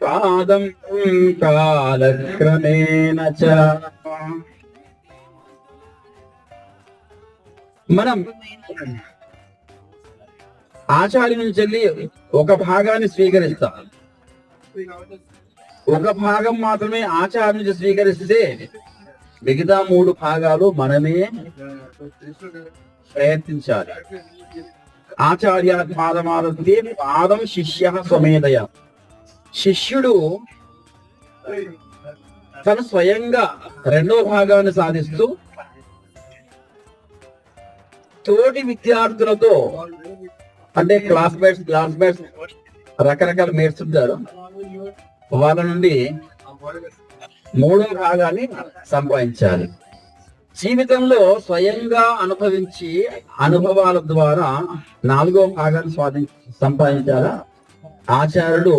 పాదం కాలక్రమేణ మనం ఆచార్య నుంచి వెళ్ళి ఒక భాగాన్ని స్వీకరిస్తాం. ఒక భాగం మాత్రమే ఆచార్య నుంచి స్వీకరిస్తే మిగతా మూడు భాగాలు మనమే ప్రయత్నించాలి. ఆచార్య పాదమాదతే పాదం శిష్య స్వమేదయ శిష్యుడు తను స్వయంగా రెండో భాగాన్ని సాధిస్తూ తోటి విద్యార్థులతో అంటే క్లాస్మేట్స్ క్లాస్మేట్స్ రకరకాల మేట్స్ ఉంటారు. వాళ్ళ నుండి మూడో భాగాన్ని సంపాదించాలి. జీవితంలో స్వయంగా అనుభవించి అనుభవాల ద్వారా నాలుగో భాగాన్ని స్వాధి సంపాదించాలా? ఆచార్యుడు